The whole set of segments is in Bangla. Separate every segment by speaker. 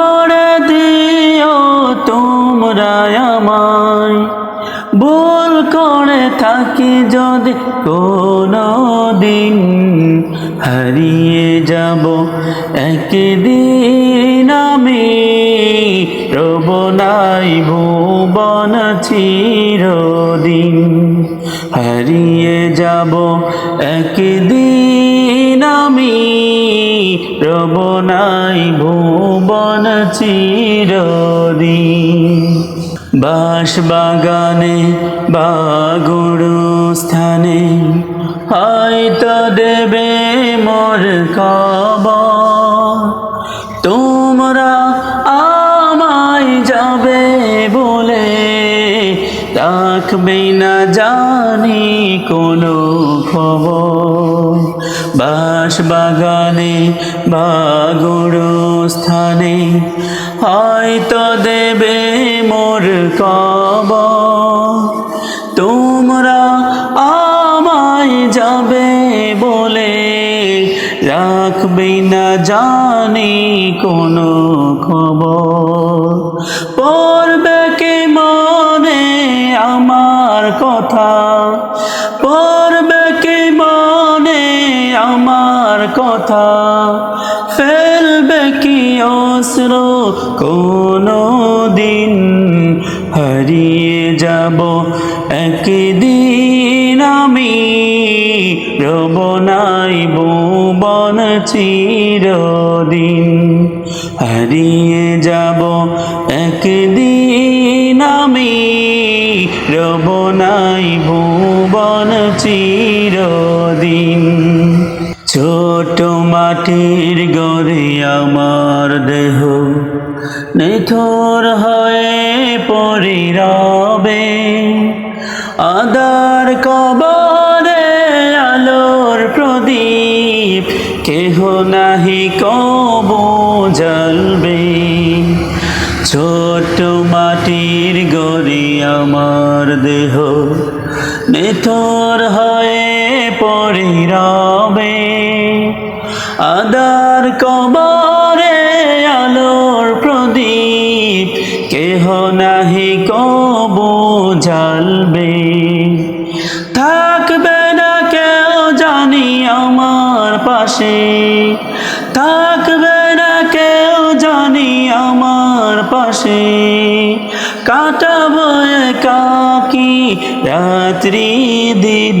Speaker 1: করে দিও তোমরা আমায়। ভুল করে থাকি যদি কোনো দিন হারিয়ে যাব। একদিন আমি রব নাই ভুবন চিরদিন হারিয়ে যাব। একদিন আমি রব নাই ভুবন চিরদিন বাস বাগানে বাগুড়ু স্থানে হয়তো দেবে মোর কব তোমরা আমায় যাবে বলে রাখবে না জানি কোনো খবর। বাস বাগানে বাগুড়ু স্থানে হয়তো দেবে মোর কব তোমরা আমায় যাবে বলে রাখবে না জানি কোনো খবর। পড়বে কে মনে আমার কথা? কথা ফেলবে কি অস্ত্র কোনো দিন হারিয়ে যাব একদিন আমি রব নাই ভুবন চিরদিন হারিয়ে যাব একদিন আমি রব নাই ভুবন চিরদিন ছোট মাটির গড়ে আমার দেহ। নিথর হয়ে পড়ি রবে আদার কবরে আলোর প্রদীপ, কেহ নাহি কব জ্বলবে। ছোট মাটির গড়ি আমার দেহ নিথর হয়ে পড়ি রবে আদার কবরে আলোর প্রদীপ, কেহ নাহি কবু জ্বালবে। থাকবে না কেউ জানি আমার পাশে। থাকবে না কেউ জানি আমার পাশে। কাটাবো কাকি রাত্রি দিন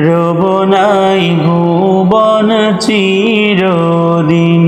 Speaker 1: রব নাই ভুবন চিরদিন।